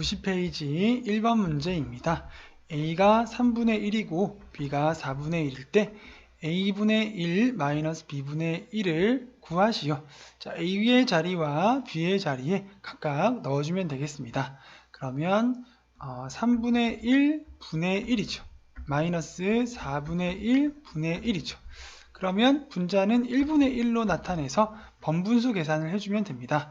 90페이지 1번 문제입니다. a가 3분의 1이고 b가 4분의 1일 때 a분의 1 마이너스 b분의 1을 구하시오. 자, a의 자리와 b의 자리에 각각 넣어주면 되겠습니다. 그러면 어, 3분의 1 분의 1이죠. 마이너스 4분의 1 분의 1이죠. 그러면 분자는 1분의 1로 나타내서 번분수 계산을 해주면 됩니다.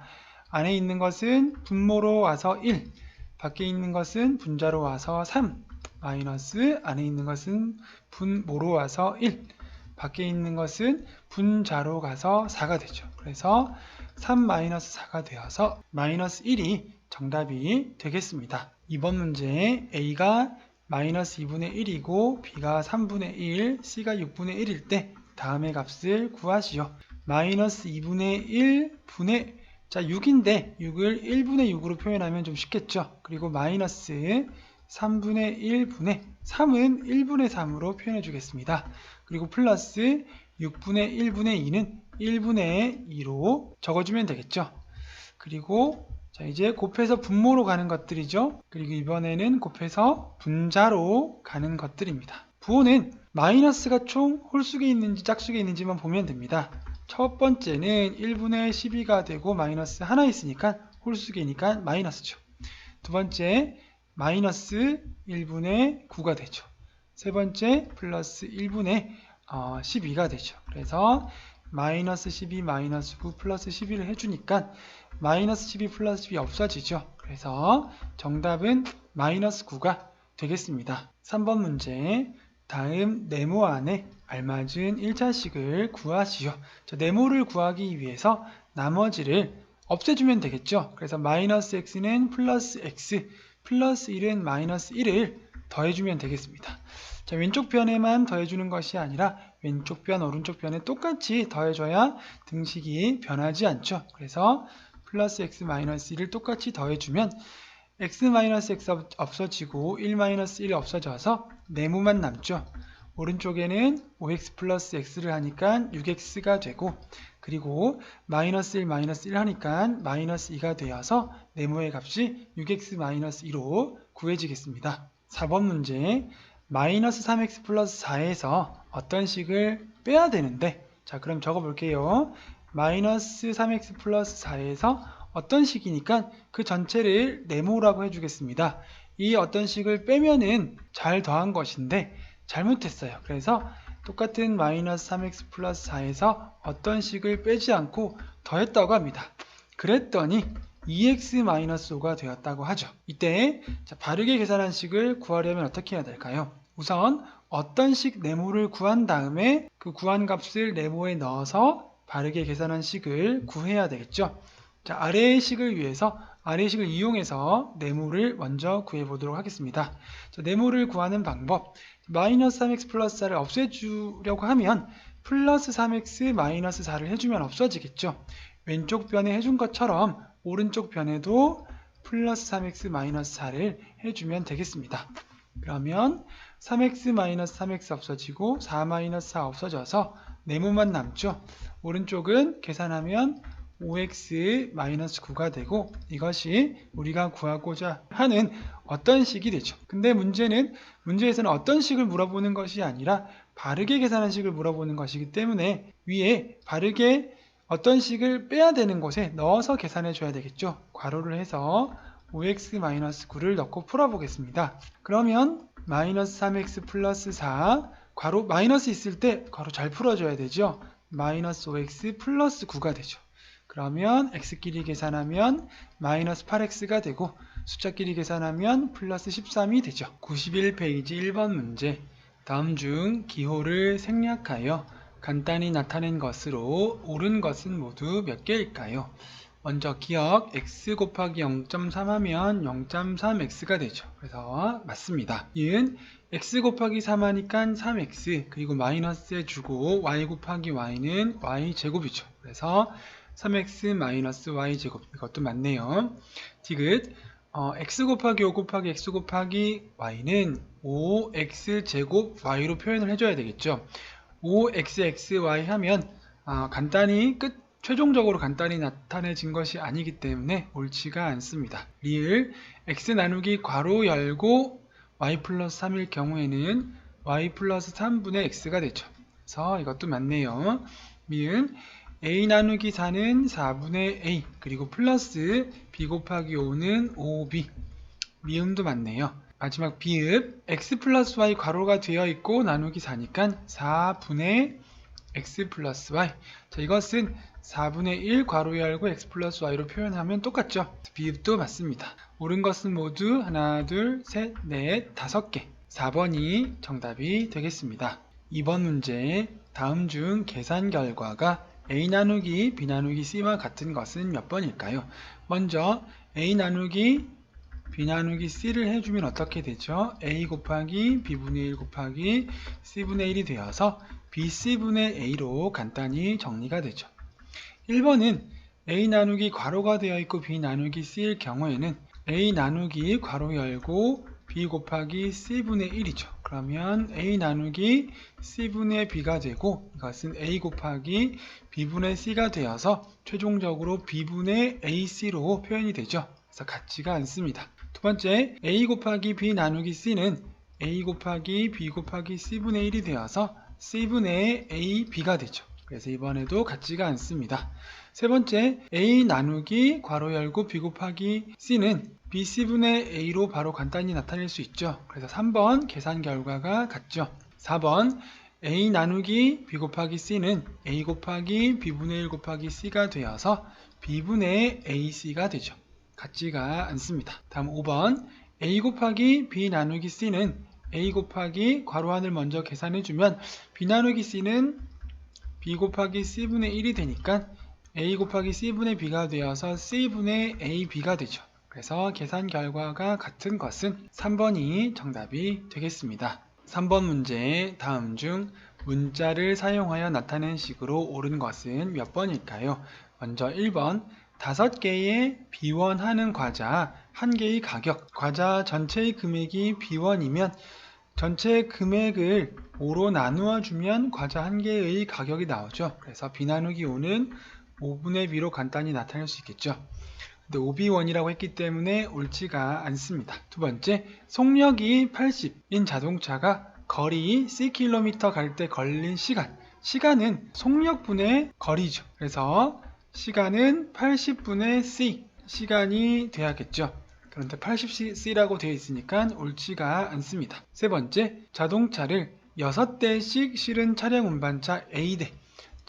안에 있는 것은 분모로 와서 1, 밖에 있는 것은 분자로 와서 3, 마이너스 안에 있는 것은 분모로 와서 1, 밖에 있는 것은 분자로 가서 4가 되죠. 그래서 3 마이너스 4가 되어서 마이너스 1이 정답이 되겠습니다. 이번 문제 A가 마이너스 2분의 1이고 B가 3분의 1, C가 6분의 1일 때 다음의 값을 구하시오. 마이너스 2분의 1 분의 자 6인데 6을 1분의 6으로 표현하면 좀 쉽겠죠. 그리고 마이너스 3분의 1분의 3은 1분의 3으로 표현해 주겠습니다. 그리고 플러스 6분의 1분의 2는 1분의 2로 적어주면 되겠죠. 그리고 자 이제 곱해서 분모로 가는 것들이죠. 그리고 이번에는 곱해서 분자로 가는 것들입니다. 부호는 마이너스가 총 홀수에 있는지 짝수에 있는지만 보면 됩니다. 첫 번째는 1분의 12가 되고 마이너스 하나 있으니까 홀수계니까 마이너스죠. 두 번째 마이너스 1분의 9가 되죠. 세 번째 플러스 1분의 12가 되죠. 그래서 마이너스 12 마이너스 9 플러스 12를 해주니까 마이너스 12 플러스 12 없어지죠. 그래서 정답은 마이너스 9가 되겠습니다. 3번 문제 다음 네모 안에 알맞은 1차식을 구하시오. 자, 네모를 구하기 위해서 나머지를 없애주면 되겠죠. 그래서 마이너스 x는 플러스 x, 플러스 1은 마이너스 1을 더해주면 되겠습니다. 자, 왼쪽 변에만 더해주는 것이 아니라 왼쪽 변, 오른쪽 변에 똑같이 더해줘야 등식이 변하지 않죠. 그래서 플러스 x 마이너스 1을 똑같이 더해주면 x 마이너스 x 없어지고 1 마이너스 1이 없어져서 네모만 남죠. 오른쪽에는 5x 플러스 x를 하니까 6x가 되고 그리고 마이너스 1 마이너스 1 하니까 마이너스 2가 되어서 네모의 값이 6x 마이너스 2로 구해지겠습니다. 4번 문제 마이너스 3x 플러스 4에서 어떤 식을 빼야 되는데 자 그럼 적어 볼게요. 마이너스 3x 플러스 4에서 어떤 식이니까 그 전체를 네모라고 해주겠습니다. 이 어떤 식을 빼면은 잘 더한 것인데 잘못했어요. 그래서 똑같은 마이너스 3x 플러스 4에서 어떤 식을 빼지 않고 더했다고 합니다. 그랬더니 2x 마이너스 5가 되었다고 하죠. 이때 자, 바르게 계산한 식을 구하려면 어떻게 해야 될까요? 우선 어떤 식 네모를 구한 다음에 그 구한 값을 네모에 넣어서 바르게 계산한 식을 구해야 되겠죠. 자, 아래의 식을 위해서 아래의 식을 이용해서 네모를 먼저 구해보도록 하겠습니다. 자, 네모를 구하는 방법 마이너스 3x 플러스 4를 없애주려고 하면 플러스 3x 마이너스 4를 해주면 없어지겠죠. 왼쪽 변에 해준 것처럼 오른쪽 변에도 플러스 3x 마이너스 4를 해주면 되겠습니다. 그러면 3x 마이너스 3x 없어지고 4 마이너스 4 없어져서 네모만 남죠. 오른쪽은 계산하면 5x 마이너스 9가 되고 이것이 우리가 구하고자 하는 어떤 식이 되죠. 근데 문제는 문제에서는 어떤 식을 물어보는 것이 아니라 바르게 계산한 식을 물어보는 것이기 때문에 위에 바르게 어떤 식을 빼야 되는 곳에 넣어서 계산해 줘야 되겠죠. 괄호를 해서 5x 마이너스 9를 넣고 풀어보겠습니다. 그러면 마이너스 3x 플러스 4 괄호 마이너스 있을 때 괄호 잘 풀어줘야 되죠. 마이너스 5x 플러스 9가 되죠. 그러면 x끼리 계산하면 마이너스 8x가 되고 숫자끼리 계산하면 플러스 13이 되죠. 91페이지 1번 문제 다음 중 기호를 생략하여 간단히 나타낸 것으로 옳은 것은 모두 몇 개일까요? 먼저 기억 x 곱하기 0.3 하면 0.3x가 되죠. 그래서 맞습니다. 이은 x 곱하기 3 하니까 3x 그리고 마이너스에 주고 y 곱하기 y는 y 제곱이죠. 그래서 3x 마이너스 y 제곱 이것도 맞네요. 디귿 어, x 곱하기 5 곱하기 x 곱하기 y는 5x 제곱 y로 표현을 해줘야 되겠죠. 5xxy 하면 어, 간단히 끝 최종적으로 간단히 나타내진 것이 아니기 때문에 옳지가 않습니다. 리을 x 나누기 괄호 열고 y 플러스 3일 경우에는 y 플러스 3분의 x가 되죠. 그래서 이것도 맞네요. 미은 a 나누기 4는 4분의 a 그리고 플러스 b 곱하기 5는 5b 미음도 맞네요. 마지막 비읍 x 플러스 y 괄호가 되어 있고 나누기 4니까 4분의 x 플러스 y 자 이것은 4분의 1 괄호 열고 x 플러스 y로 표현하면 똑같죠. 비읍도 맞습니다. 옳은 것은 모두 하나, 둘, 셋, 넷, 다섯 개. 4번이 정답이 되겠습니다. 2번 문제 다음 중 계산 결과가 a 나누기 b 나누기 c와 같은 것은 몇 번일까요? 먼저 a 나누기 b 나누기 c를 해주면 어떻게 되죠? a 곱하기 b분의 1 곱하기 c분의 1이 되어서 bc분의 a로 간단히 정리가 되죠. 1번은 a 나누기 괄호가 되어 있고 b 나누기 c일 경우에는 a 나누기 괄호 열고 b 곱하기 c분의 1이죠. 그러면 a 나누기 c분의 b가 되고 이것은 a 곱하기 b분의 c가 되어서 최종적으로 b분의 ac로 표현이 되죠. 그래서 같지가 않습니다. 두 번째 a 곱하기 b 나누기 c는 a 곱하기 b 곱하기 c분의 1이 되어서 c분의 a b가 되죠. 그래서 이번에도 같지가 않습니다. 세 번째 a 나누기 괄호 열고 b 곱하기 c는 bc분의 a로 바로 간단히 나타낼 수 있죠. 그래서 3번 계산 결과가 같죠. 4번 a 나누기 b 곱하기 c는 a 곱하기 b분의 1 곱하기 c가 되어서 b분의 ac가 되죠. 같지가 않습니다. 다음 5번 a 곱하기 b 나누기 c는 a 곱하기 괄호 안을 먼저 계산해주면 b 나누기 c는 b 곱하기 c분의 1이 되니까 a 곱하기 c분의 b가 되어서 c분의 ab가 되죠. 그래서 계산 결과가 같은 것은 3번이 정답이 되겠습니다. 3번 문제 다음 중 문자를 사용하여 나타낸 식으로 옳은 것은 몇 번일까요? 먼저 1번 다섯 개의 비원하는 과자 한 개의 가격 과자 전체의 금액이 비원이면 전체 금액을 5로 나누어 주면 과자 한 개의 가격이 나오죠. 그래서 b 나누기 5는 5분의 b로 간단히 나타낼 수 있겠죠. 근데 5b1이라고 했기 때문에 옳지가 않습니다. 두 번째, 속력이 80인 자동차가 거리 Ckm 갈 때 걸린 시간. 시간은 속력분의 거리죠. 그래서 시간은 80분의 C 시간이 돼야겠죠. 그런데 80cc라고 되어 있으니까 옳지가 않습니다. 세 번째, 자동차를 6대씩 실은 차량 운반차 A대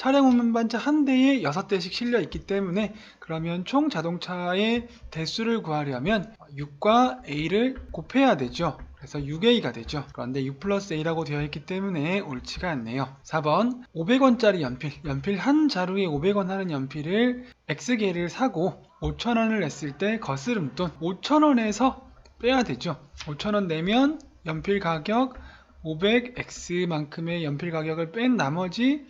차량 운반차 한 대에 6대씩 실려 있기 때문에 그러면 총 자동차의 대수를 구하려면 6과 A를 곱해야 되죠. 그래서 6A가 되죠. 그런데 6 플러스 A라고 되어 있기 때문에 옳지가 않네요. 4번 500원짜리 연필 연필 한 자루에 500원 하는 연필을 X개를 사고 5,000원을 냈을 때 거스름돈 5,000원에서 빼야 되죠. 5,000원 내면 연필 가격 500X만큼의 연필 가격을 뺀 나머지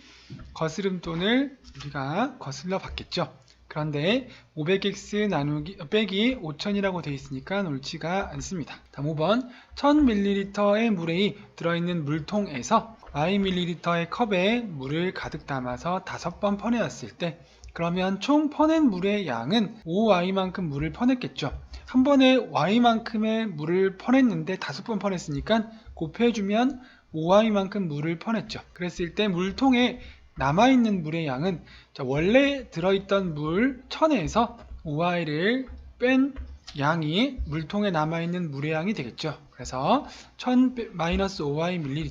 거스름돈을 우리가 거슬러 받겠죠. 그런데 500x 나누기 빼기 5000이라고 되어 있으니까 옳지가 않습니다. 다음 5번 1000ml의 물에 들어있는 물통에서 Yml의 컵에 물을 가득 담아서 5번 퍼내었을 때 그러면 총 퍼낸 물의 양은 5y만큼 물을 퍼냈겠죠. 한 번에 y만큼의 물을 퍼냈는데 5번 퍼냈으니까 곱해주면 5y만큼 물을 퍼냈죠. 그랬을 때 물통에 남아있는 물의 양은 원래 들어있던 물 1000에서 5y를 뺀 양이 물통에 남아있는 물의 양이 되겠죠. 그래서 1000-5y ml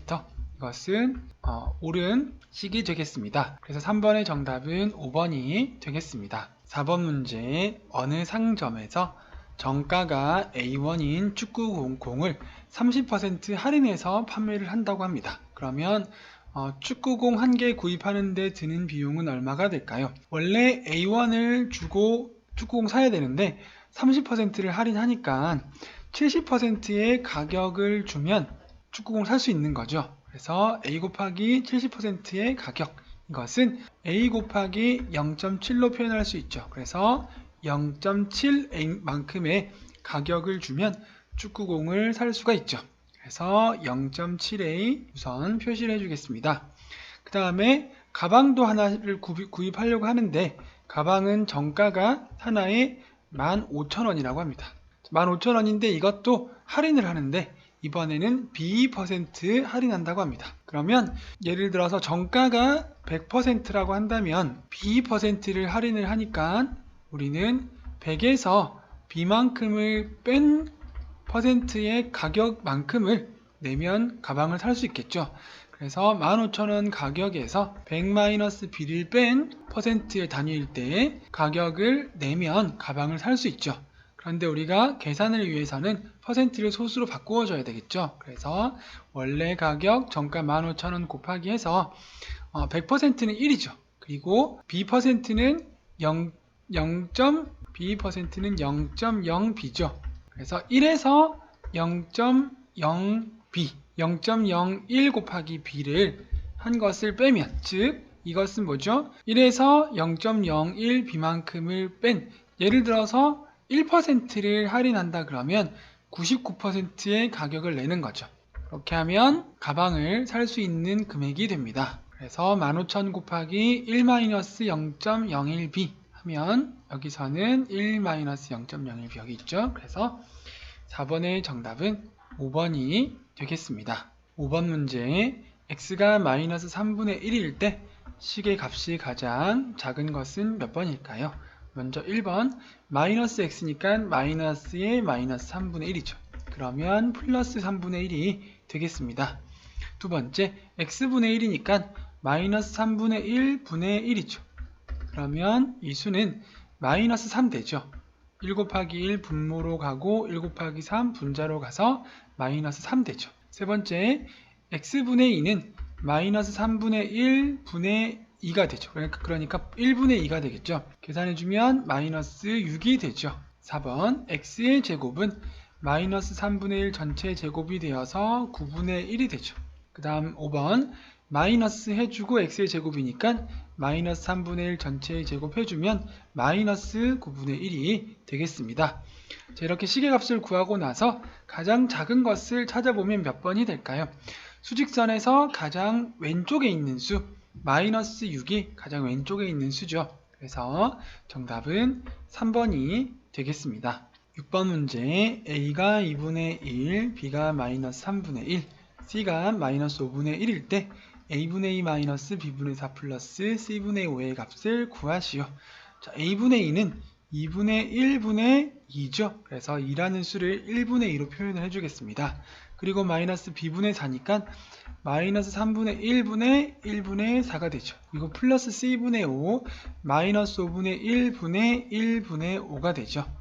이것은 어, 옳은 식이 되겠습니다. 그래서 3번의 정답은 5번이 되겠습니다. 4번 문제 어느 상점에서 정가가 A1인 축구 공을 30% 할인해서 판매를 한다고 합니다. 그러면 어, 축구공 한 개 구입하는데 드는 비용은 얼마가 될까요? 원래 A1을 주고 축구공 사야 되는데 30%를 할인하니까 70%의 가격을 주면 축구공 살 수 있는 거죠. 그래서 A 곱하기 70%의 가격 이것은 A 곱하기 0.7로 표현할 수 있죠. 그래서 0.7만큼의 가격을 주면 축구공을 살 수가 있죠. 그래서 0.7A 우선 표시를 해주겠습니다. 그 다음에 가방도 하나를 구입, 구입하려고 하는데 가방은 정가가 하나에 15,000원이라고 합니다. 15,000원인데 이것도 할인을 하는데 이번에는 B% 할인한다고 합니다. 그러면 예를 들어서 정가가 100%라고 한다면 B%를 할인을 하니까 우리는 100에서 B만큼을 뺀 퍼센트의 가격만큼을 내면 가방을 살 수 있겠죠. 그래서 15,000원 가격에서 100 B를 뺀 퍼센트의 단위일 때 가격을 내면 가방을 살 수 있죠. 그런데 우리가 계산을 위해서는 퍼센트를 소수로 바꾸어 줘야 되겠죠. 그래서 원래 가격 정가 15,000원 곱하기 해서 어, 100%는 1이죠. 그리고 B%는 0, 0. B%는 0.0B죠. 그래서 1에서 0.0B, 0.01 곱하기 B를 한 것을 빼면, 즉, 이것은 뭐죠? 1에서 0.01B만큼을 뺀, 예를 들어서 1%를 할인한다 그러면 99%의 가격을 내는 거죠. 그렇게 하면 가방을 살 수 있는 금액이 됩니다. 그래서 15,000 곱하기 1-0.01B 하면 여기서는 1-0.01B 여기 있죠. 그래서 4번의 정답은 5번이 되겠습니다. 5번 문제 x가 마이너스 3분의 1일 때 식의 값이 가장 작은 것은 몇 번일까요? 먼저 1번 마이너스 x니까 마이너스의 마이너스 3분의 1이죠. 그러면 플러스 3분의 1이 되겠습니다. 두 번째 x분의 1이니까 마이너스 3분의 1분의 1이죠. 그러면 이 수는 마이너스 3 되죠. 1 곱하기 1 분모로 가고 1 곱하기 3 분자로 가서 마이너스 3 되죠. 세 번째 x분의 2는 마이너스 3분의 1 분의 2가 되죠. 그러니까, 그러니까 1분의 2가 되겠죠. 계산해주면 마이너스 6이 되죠. 4번 x의 제곱은 마이너스 3분의 1 전체 제곱이 되어서 9분의 1이 되죠. 그 다음 5번 마이너스 해주고 x의 제곱이니까 마이너스 3분의 1 전체의 제곱 해주면 마이너스 9분의 1이 되겠습니다. 자, 이렇게 시계값을 구하고 나서 가장 작은 것을 찾아보면 몇 번이 될까요? 수직선에서 가장 왼쪽에 있는 수 마이너스 6이 가장 왼쪽에 있는 수죠. 그래서 정답은 3번이 되겠습니다. 6번 문제 A가 2분의 1, B가 마이너스 3분의 1, C가 마이너스 5분의 1일 때 A분의 2 마이너스 B분의 4 플러스 C분의 5의 값을 구하시오. 자, A분의 2는 2분의 1분의 2죠. 그래서 2라는 수를 1분의 2로 표현을 해주겠습니다. 그리고 마이너스 B분의 4니까 마이너스 3분의 1분의 1분의 4가 되죠. 이거 플러스 C분의 5 마이너스 5분의 1분의 1분의 5가 되죠.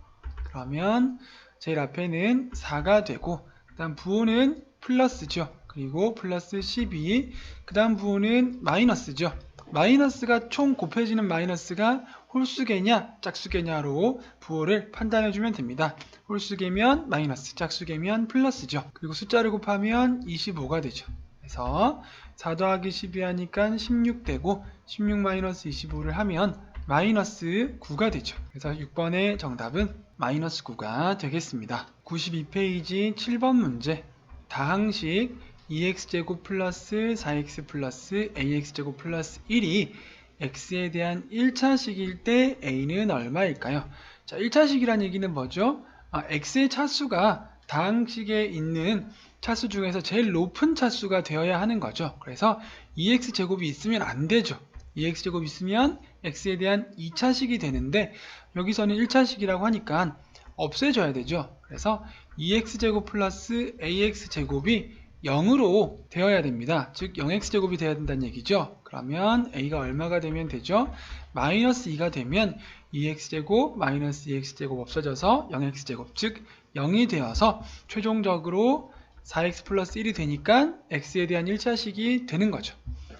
그러면 제일 앞에는 4가 되고 그 다음 부호는 플러스죠. 그리고 플러스 12, 그 다음 부호는 마이너스죠. 마이너스가 총 곱해지는 마이너스가 홀수개냐 짝수개냐로 부호를 판단해 주면 됩니다. 홀수개면 마이너스, 짝수개면 플러스죠. 그리고 숫자를 곱하면 25가 되죠. 그래서 4 더하기 12 하니까 16 되고 16 마이너스 25를 하면 마이너스 9가 되죠. 그래서 6번의 정답은 마이너스 9가 되겠습니다. 92페이지 7번 문제 다항식 2x제곱 플러스 4x 플러스 ax제곱 플러스 1이 x에 대한 1차식일 때 a는 얼마일까요? 자, 1차식이란 얘기는 뭐죠? 아, x의 차수가 다항식에 있는 차수 중에서 제일 높은 차수가 되어야 하는 거죠. 그래서 2x제곱이 있으면 안 되죠. 2x제곱 있으면 x에 대한 2차식이 되는데 여기서는 1차식이라고 하니까 없애줘야 되죠. 그래서 2x제곱 플러스 ax제곱이 0으로 되어야 됩니다. 즉 0x제곱이 되어야 된다는 얘기죠. 그러면 a가 얼마가 되면 되죠? 마이너스 2가 되면 2x제곱 마이너스 2x제곱 없어져서 0x제곱 즉 0이 되어서 최종적으로 4x 플러스 1이 되니까 x에 대한 1차식이 되는 거죠.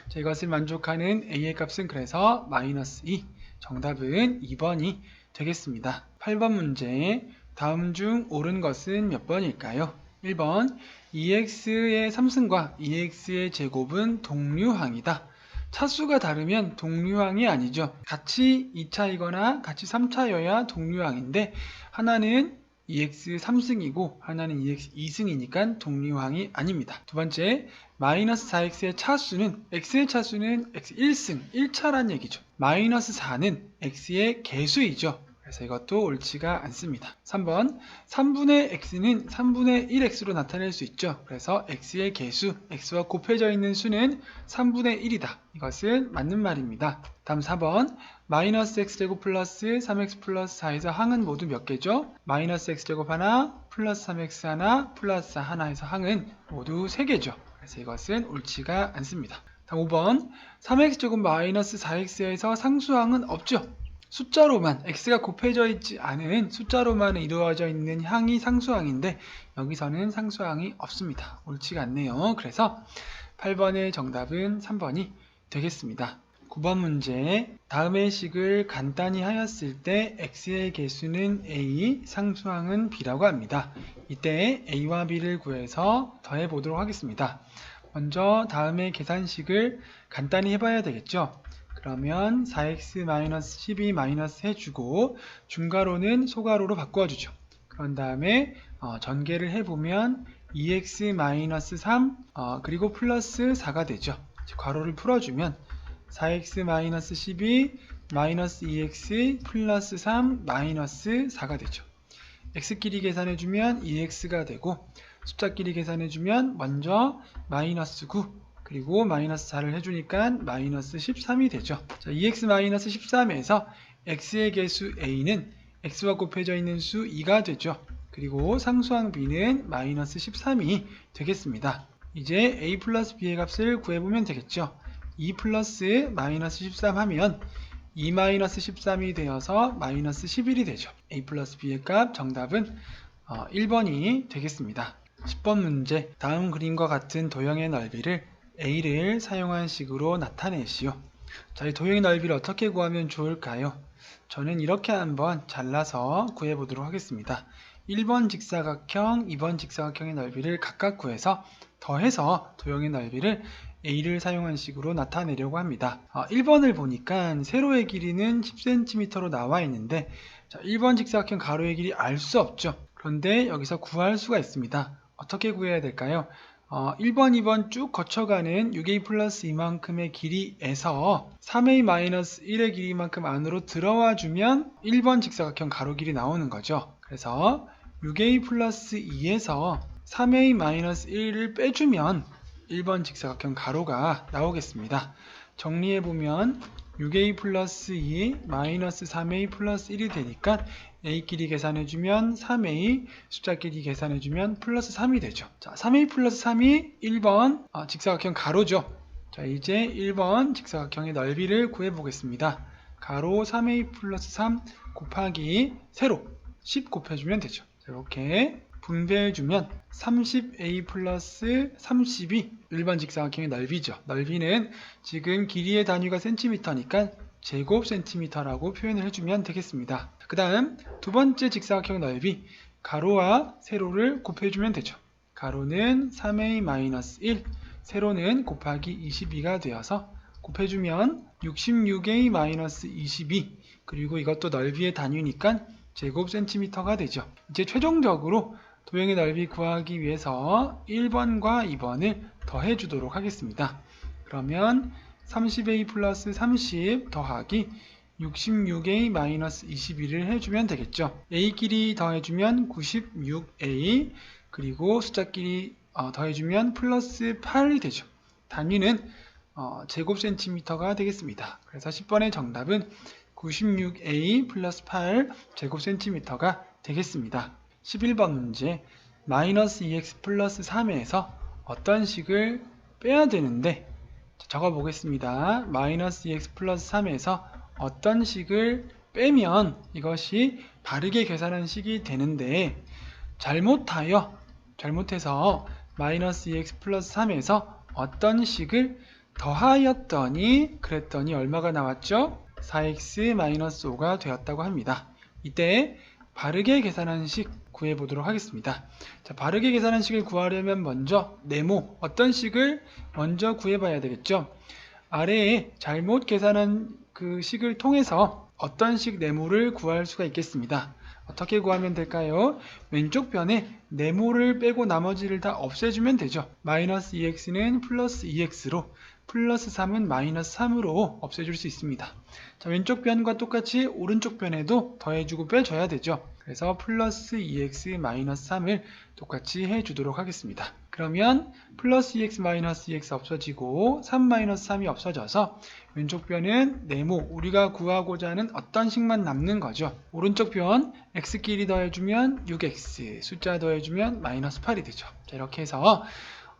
자, 이것을 만족하는 a의 값은 그래서 마이너스 2 정답은 2번이 되겠습니다. 8번 문제 다음 중 옳은 것은 몇 번일까요? 1번 2x의 3승과 2x의 제곱은 동류항이다. 차수가 다르면 동류항이 아니죠. 같이 2차이거나 같이 3차여야 동류항인데 하나는 EX 3승이고 하나는 EX 2승이니까 독립항이 아닙니다. 두 번째, 마이너스 4X의 차수는 X의 차수는 X 1승, 1차란 얘기죠. 마이너스 4는 X의 개수이죠. 그래서 이것도 옳지가 않습니다. 3번 3분의 x는 3분의 1x로 나타낼 수 있죠. 그래서 x의 개수, x와 곱해져 있는 수는 3분의 1이다. 이것은 맞는 말입니다. 다음 4번 마이너스 x제곱 플러스 3x 플러스 4에서 항은 모두 몇 개죠? 마이너스 x제곱 하나, 플러스 3x 하나, 플러스 하나에서 항은 모두 3개죠. 그래서 이것은 옳지가 않습니다. 다음 5번 3x제곱 마이너스 4x에서 상수항은 없죠. 숫자로만 x가 곱해져 있지 않은 숫자로만 이루어져 있는 항이 상수항인데 여기서는 상수항이 없습니다. 옳지가 않네요. 그래서 8번의 정답은 3번이 되겠습니다. 9번 문제 다음의 식을 간단히 하였을 때 x의 개수는 a, 상수항은 b라고 합니다. 이때 a와 b를 구해서 더해 보도록 하겠습니다. 먼저 다음의 계산식을 간단히 해봐야 되겠죠. 그러면 4x-12 해주고 중괄호는 소괄호로 바꿔주죠. 그런 다음에 어, 전개를 해보면 2x-3 어, 그리고 플러스 4가 되죠. 괄호를 풀어주면 4x-12 2x 플러스 3 마이너스 4가 되죠. x끼리 계산해주면 2x가 되고 숫자끼리 계산해주면 먼저 마이너스 9 그리고 마이너스 4를 해주니까 마이너스 13이 되죠. 자, 2x 마이너스 13에서 x의 개수 a는 x와 곱해져 있는 수 2가 되죠. 그리고 상수항 b는 마이너스 13이 되겠습니다. 이제 a 플러스 b의 값을 구해보면 되겠죠. 2 플러스 마이너스 13 하면 2 마이너스 13이 되어서 마이너스 11이 되죠. a 플러스 b의 값 정답은 어, 1번이 되겠습니다. 10번 문제 다음 그림과 같은 도형의 넓이를 a를 사용한 식으로 나타내시오. 자, 이 도형의 넓이를 어떻게 구하면 좋을까요? 저는 이렇게 한번 잘라서 구해보도록 하겠습니다. 1번 직사각형, 2번 직사각형의 넓이를 각각 구해서 더해서 도형의 넓이를 a를 사용한 식으로 나타내려고 합니다. 아, 1번을 보니까 세로의 길이는 10cm로 나와 있는데 자, 1번 직사각형 가로의 길이 알 수 없죠. 그런데 여기서 구할 수가 있습니다. 어떻게 구해야 될까요? 어, 1번, 2번 쭉 거쳐가는 6a 플러스 이만큼의 길이에서 3a-1의 길이만큼 안으로 들어와 주면 1번 직사각형 가로 길이 나오는 거죠. 그래서 6a 플러스 2에서 3a-1을 빼주면 1번 직사각형 가로가 나오겠습니다. 정리해보면 6a 플러스 2 마이너스 3a 플러스 1이 되니까 a끼리 계산해주면 3a 숫자끼리 계산해주면 플러스 3이 되죠. 자, 3a 플러스 3이 1번 아, 직사각형 가로죠. 자, 이제 1번 직사각형의 넓이를 구해보겠습니다. 가로 3a 플러스 3 곱하기 세로 10 곱해주면 되죠. 자, 이렇게 분배해주면 30a 플러스 30이 1번 직사각형의 넓이죠. 넓이는 지금 길이의 단위가 센티미터니까 제곱 센티미터라고 표현을 해주면 되겠습니다. 그 다음 두 번째 직사각형 넓이 가로와 세로를 곱해주면 되죠. 가로는 3a-1, 세로는 곱하기 22가 되어서 곱해주면 66a-22 그리고 이것도 넓이의 단위니까 제곱 센티미터가 되죠. 이제 최종적으로 도형의 넓이 구하기 위해서 1번과 2번을 더해 주도록 하겠습니다. 그러면 30a 플러스 30 더하기 66a 마이너스 21을 해주면 되겠죠. a끼리 더해주면 96a 그리고 숫자끼리 어, 더해주면 플러스 8이 되죠. 단위는 어, 제곱 센티미터가 되겠습니다. 그래서 10번의 정답은 96a 플러스 8 제곱 센티미터가 되겠습니다. 11번 문제 마이너스 2x 플러스 3에서 어떤 식을 빼야 되는데 적어 보겠습니다. 마이너스 2x 플러스 3에서 어떤 식을 빼면 이것이 바르게 계산한 식이 되는데 잘못하여 잘못해서 마이너스 2x 플러스 3에서 어떤 식을 더하였더니 그랬더니 얼마가 나왔죠? 4x 마이너스 5가 되었다고 합니다. 이때 바르게 계산한 식 구해 보도록 하겠습니다. 자, 바르게 계산한 식을 구하려면 먼저 네모, 어떤 식을 먼저 구해 봐야 되겠죠. 아래에 잘못 계산한 그 식을 통해서 어떤 식 네모를 구할 수가 있겠습니다. 어떻게 구하면 될까요? 왼쪽 변에 네모를 빼고 나머지를 다 없애주면 되죠. 마이너스 2x는 플러스 2x로 플러스 3은 마이너스 3으로 없애줄 수 있습니다. 자, 왼쪽 변과 똑같이 오른쪽 변에도 더해주고 빼줘야 되죠. 그래서 플러스 2x 마이너스 3을 똑같이 해주도록 하겠습니다. 그러면 플러스 2x 마이너스 2x 없어지고 3 마이너스 3이 없어져서 왼쪽 변은 네모 우리가 구하고자 하는 어떤 식만 남는 거죠. 오른쪽 변 x끼리 더해주면 6x 숫자 더해주면 마이너스 8이 되죠. 자, 이렇게 해서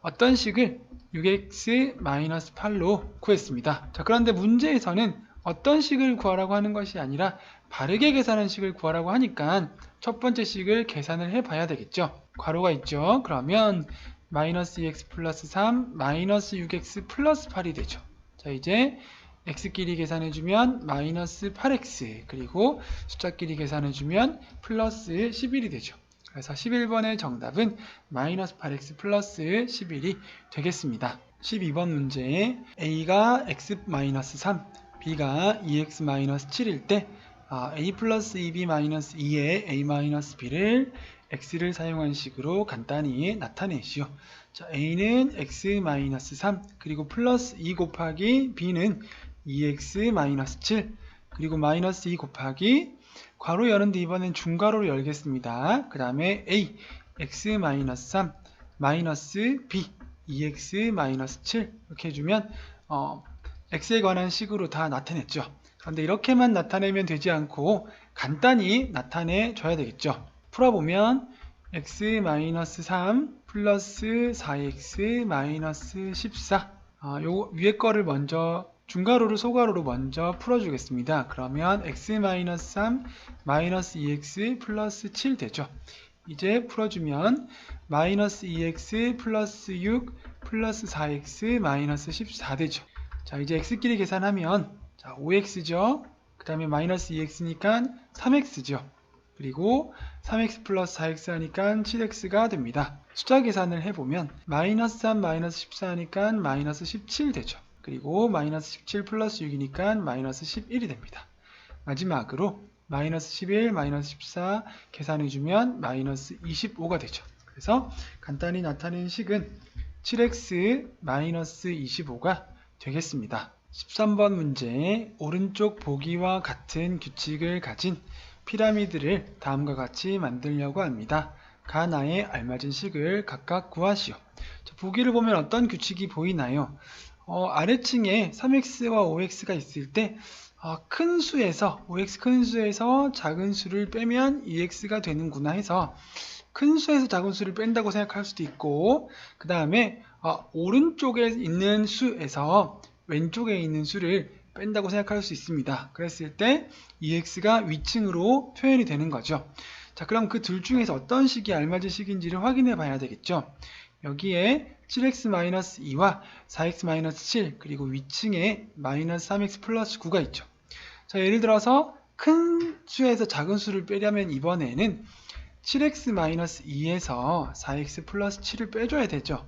어떤 식을 6x 마이너스 8로 구했습니다. 자, 그런데 문제에서는 어떤 식을 구하라고 하는 것이 아니라 바르게 계산한 식을 구하라고 하니까 첫 번째 식을 계산을 해 봐야 되겠죠. 괄호가 있죠. 그러면 마이너스 2x 플러스 3 마이너스 6x 플러스 8이 되죠. 자, 이제 x끼리 계산해주면 마이너스 8x 그리고 숫자끼리 계산해주면 플러스 11이 되죠. 그래서 11번의 정답은 마이너스 8x 플러스 11이 되겠습니다. 12번 문제 a가 x 마이너스 3, b가 2x 마이너스 7일 때 아, a 플러스 2b 마이너스 2의 a 마이너스 b를 x를 사용한 식으로 간단히 나타내시오. 자, a는 x 마이너스 3 그리고 플러스 2 곱하기 b는 2x 마이너스 7 그리고 마이너스 2 곱하기 괄호 여는데 이번엔 중괄호로 열겠습니다. 그 다음에 a x 마이너스 3 마이너스 b 2x 마이너스 7 이렇게 해주면 어, x에 관한 식으로 다 나타냈죠. 그런데 이렇게만 나타내면 되지 않고 간단히 나타내 줘야 되겠죠. 풀어보면 x 마이너스 3 플러스 4x 마이너스 14 아, 요 위에 거를 먼저 중괄호를 소괄호로 먼저 풀어주겠습니다. 그러면 x 마이너스 3 마이너스 2x 플러스 7 되죠. 이제 풀어주면 마이너스 2x 플러스 6 플러스 4x 마이너스 14 되죠. 자 이제 x끼리 계산하면 자 5x죠. 그 다음에 마이너스 2x니까 3x죠. 그리고 3x 플러스 4x 하니까 7x가 됩니다. 숫자 계산을 해보면 마이너스 3 마이너스 14 하니까 마이너스 17 되죠. 그리고 마이너스 17 플러스 6이니까 마이너스 11이 됩니다. 마지막으로 마이너스 11 마이너스 14 계산해주면 마이너스 25가 되죠. 그래서 간단히 나타낸 식은 7x 마이너스 25가 되겠습니다. 13번 문제 오른쪽 보기와 같은 규칙을 가진 피라미드를 다음과 같이 만들려고 합니다. 가나에 알맞은 식을 각각 구하시오. 자, 보기를 보면 어떤 규칙이 보이나요? 어, 아래층에 3x와 5x가 있을 때 어, 큰 수에서 5x 큰 수에서 작은 수를 빼면 2x가 되는구나 해서 큰 수에서 작은 수를 뺀다고 생각할 수도 있고 그 다음에 어, 오른쪽에 있는 수에서 왼쪽에 있는 수를 뺀다고 생각할 수 있습니다. 그랬을 때 2x가 위층으로 표현이 되는 거죠. 자, 그럼 그 둘 중에서 어떤 식이 알맞은 식인지를 확인해 봐야 되겠죠. 여기에 7x-2와 4x-7 그리고 위층에 마이너스 3x 플러스 9가 있죠. 자, 예를 들어서 큰 수에서 작은 수를 빼려면 이번에는 7x-2에서 4x 플러스 7을 빼줘야 되죠.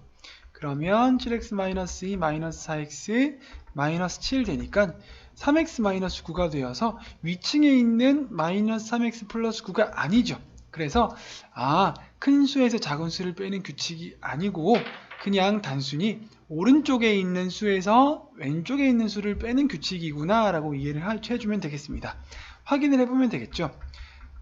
그러면 7x-2 마이너스 4x 마이너스 7 되니까 3x 마이너스 9가 되어서 위층에 있는 마이너스 3x 플러스 9가 아니죠. 그래서 아, 큰 수에서 작은 수를 빼는 규칙이 아니고 그냥 단순히 오른쪽에 있는 수에서 왼쪽에 있는 수를 빼는 규칙이구나 라고 이해를 해주면 되겠습니다. 확인을 해보면 되겠죠.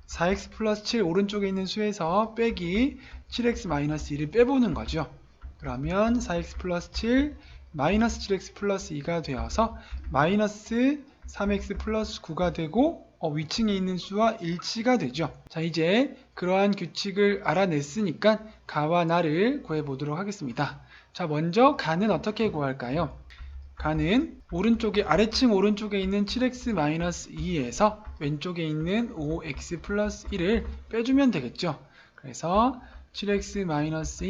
4x 플러스 7 오른쪽에 있는 수에서 빼기 7x 마이너스 1을 빼보는 거죠. 그러면 4x 플러스 7 마이너스 7x 플러스 2가 되어서 마이너스 3x 플러스 9가 되고 어, 위층에 있는 수와 일치가 되죠. 자 이제 그러한 규칙을 알아냈으니까 가와 나를 구해보도록 하겠습니다. 자 먼저 가는 어떻게 구할까요? 가는 오른쪽에 아래층 오른쪽에 있는 7x-2에서 왼쪽에 있는 5x 플러스 1을 빼주면 되겠죠. 그래서 7x-2 마이너스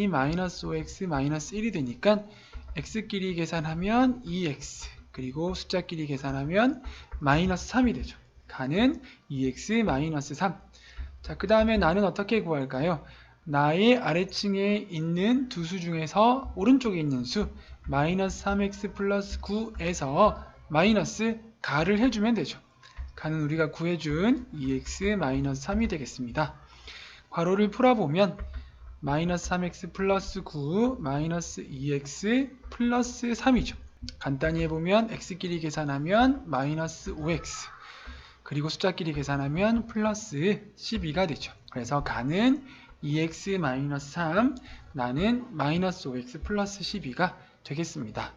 5x 마이너스 1이 되니까 x끼리 계산하면 2x 그리고 숫자끼리 계산하면 마이너스 3이 되죠. 가는 2x 마이너스 3. 자, 그 다음에 나는 어떻게 구할까요? 나의 아래층에 있는 두 수 중에서 오른쪽에 있는 수 마이너스 3x 플러스 9에서 마이너스 가를 해주면 되죠. 가는 우리가 구해준 2x-3이 되겠습니다. 괄호를 풀어보면 마이너스 3x 플러스 9 마이너스 2x 플러스 3이죠. 간단히 해보면 x끼리 계산하면 마이너스 5x 그리고 숫자끼리 계산하면 플러스 12가 되죠. 그래서 가는 2x 마이너스 3 나는 마이너스 5x 플러스 12가 되겠습니다.